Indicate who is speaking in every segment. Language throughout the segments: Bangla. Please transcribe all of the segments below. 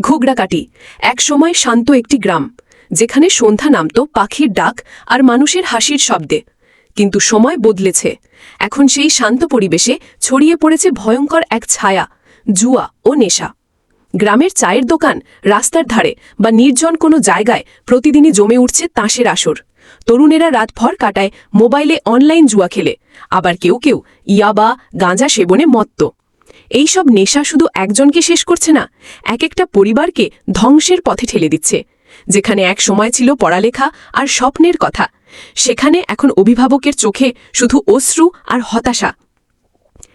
Speaker 1: ঘুগড়াকাটি, একসময় শান্ত একটি গ্রাম, যেখানে সন্ধ্যা নামত পাখির ডাক আর মানুষের হাসির শব্দে। কিন্তু সময় বদলেছে। এখন সেই শান্ত পরিবেশে ছড়িয়ে পড়েছে ভয়ঙ্কর এক ছায়া, জুয়া ও নেশা। গ্রামের চায়ের দোকান রাস্তার ধারে বা নির্জন কোনো জায়গায় প্রতিদিনই জমে উঠছে তাসের আসর। তরুণেরা রাতভর কাটায় মোবাইলে অনলাইন জুয়া খেলে। আবার কেউ কেউ ইয়াবা, গাঁজা সেবনে মত্ত। এইসব নেশা শুধু একজনকে শেষ করছে না এক একটা পরিবারকে ধ্বংসের পথে ঠেলে দিচ্ছে। যেখানে এক সময় ছিল পড়ালেখা আর স্বপ্নের কথা, সেখানে এখন অভিভাবকের চোখে শুধু অশ্রু আর হতাশা।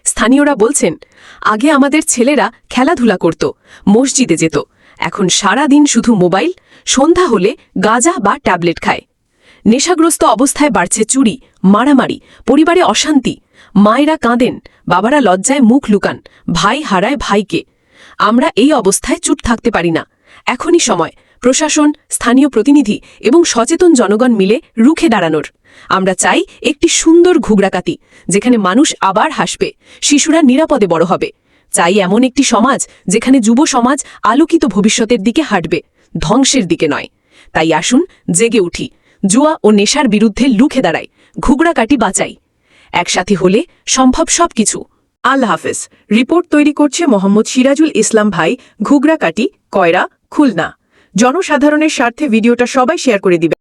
Speaker 1: স্থানীয়রা বলছেন, আগে আমাদের ছেলেরা খেলাধুলা করত, মসজিদে যেত, এখন সারা দিন শুধু মোবাইল, সন্ধ্যা হলে গাঁজা বা ট্যাবলেট খায়। নেশাগ্রস্ত অবস্থায় বাড়ছে চুরি, মারামারি, পরিবারে অশান্তি। মায়েরা কাঁদেন, বাবারা লজ্জায় মুখ লুকান, ভাই হারায় ভাইকে। আমরা এই অবস্থায় চুপ থাকতে পারি না। এখনই সময়। প্রশাসন, স্থানীয় প্রতিনিধি এবং সচেতন জনগণ মিলে রুখে দাঁড়ানোর। আমরা চাই একটি সুন্দর ঘুগড়াকাতি, যেখানে মানুষ আবার হাসবে, শিশুরা নিরাপদে বড় হবে। চাই এমন একটি সমাজ, যেখানে যুব সমাজ আলোকিত ভবিষ্যতের দিকে হাঁটবে, ধ্বংসের দিকে নয়। তাই আসুন, জেগে উঠি। জুয়া ও নেশার বিরুদ্ধে লুখে দাঁড়াই ঘুগড়াকাটি বাঁচাই একসাথে হলে সম্ভব সব কিছু
Speaker 2: আল্লাহ হাফেজ। রিপোর্ট তৈরি করছে মোহাম্মদ সিরাজুল ইসলাম ভাই ঘুগরাকাটি কয়রা, খুলনা। জনসাধারণের স্বার্থে ভিডিওটা সবাই শেয়ার করে দিবে।